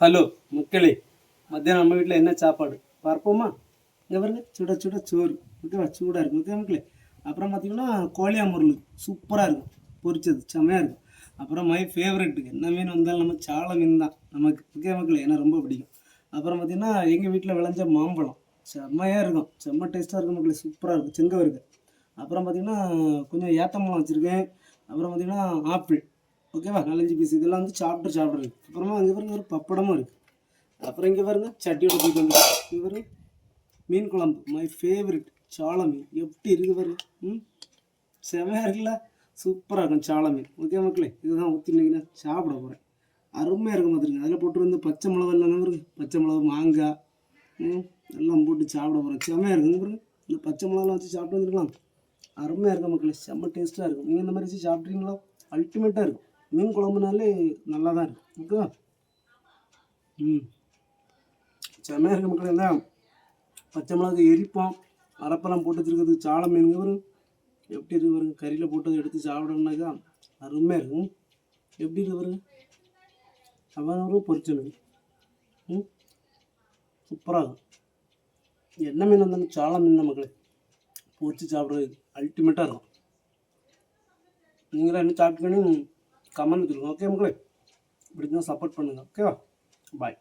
Hello மக்களே மத்தியானம் நம்ம வீட்டில் என்ன சாப்பாடு? பார்ப்போமா? இங்கே பாருங்க சுட சுட சோறு. ஓகேவா சூடாக இருக்கும் ஓகே மக்களே? அப்புறம் பார்த்தீங்கன்னா கோழியா முருள் சூப்பராக இருக்கும். பொரிச்சது செம்மையாக இருக்கும். அப்புறம் மை ஃபேவரெட்டுக்கு என்ன மீன் வந்தாலும் நம்ம சால மீன் தான் நமக்கு ஓகே மக்களே? ஏன்னா ரொம்ப பிடிக்கும். அப்புறம் பார்த்தீங்கன்னா எங்கள் வீட்டில் விளைஞ்ச மாம்பழம். செம்மையாக இருக்கும். செம்ம டேஸ்ட்டாக இருக்கும் மக்களே. சூப்பராக இருக்கும். செங்கவருக்கு அப்புறம் பார்த்தீங்கன்னா கொஞ்சம் ஏத்தம்பழம் வச்சுருக்கேன். அப்புறம் பார்த்தீங்கன்னா ஆப்பிள். ஓகேவா நாலஞ்சு பீஸ் இதெல்லாம் வந்து சாப்பிட்டு சாப்பிட்றது. அப்புறமா அங்கே பாருங்க ஒரு பப்படமும் இருக்குது அப்புறம் இங்கே பாருங்க சட்டியோட போய் வந்து இங்கே பாருங்க மீன் குழம்பு. மை ஃபேவரட் சால மீன். எப்படி இருக்கு பாருங்க ம்? செமையாக இருக்குல்ல? சூப்பராக இருக்கும் சால மீன். ஓகே மக்களே இதுதான் ஊற்றி இன்னைக்கு நான் சாப்பிட போகிறேன் அருமையாக இருக்கும் பார்த்துருங்க அதில் போட்டு பச்சை மிளகா இல்லைங்க பாருங்க பச்சை மிளகா மாங்காய் ம்? எல்லாம் போட்டு சாப்பிட போகிறேன் செமையாக இருக்குங்க பாருங்க இந்த பச்சை மிளகாலாம் வச்சு சாப்பிட்டு வந்துருக்கலாம் அருமையாக இருக்கும் மக்களே. செம்ம டேஸ்ட்டாக இருக்கும். நீங்கள் இந்த மாதிரி வச்சு சாப்பிட்றீங்களா? அல்டிமேட்டாக இருக்கும். மீன் குழம்புனாலே நல்லா தான் இருக்கும் ஓகேவா? ம். செம்மையாக இருக்க மக்கள் என்ன பச்சை மிளகு எரிப்போம். அரப்பெல்லாம் போட்டு வச்சுருக்கிறது சாலை மீன் வரும் எப்படி இருக்கு பாருங்க. கறியில் போட்டு எடுத்து சாப்பிடணுன்னாக்கா அருமையாக இருக்கும் எப்படி இருக்கு பாருங்க. அவ்வளோ ஒரு பொரிச்ச மீன். ம். சூப்பராக இருக்கும் என்ன மீன் வந்தாலும் சாலை மீன் தான் மக்களே. பொரிச்சு சாப்பிட்றது அல்டிமேட்டாக இருக்கும். நீங்களாம் என்ன சாப்பிட்டுக்கணும்? கமெண்ட் கொடுங்க. ஓகே மக்களே? இப்படி தான் சப்போர்ட் பண்ணுங்கள் ஓகேவா பாய்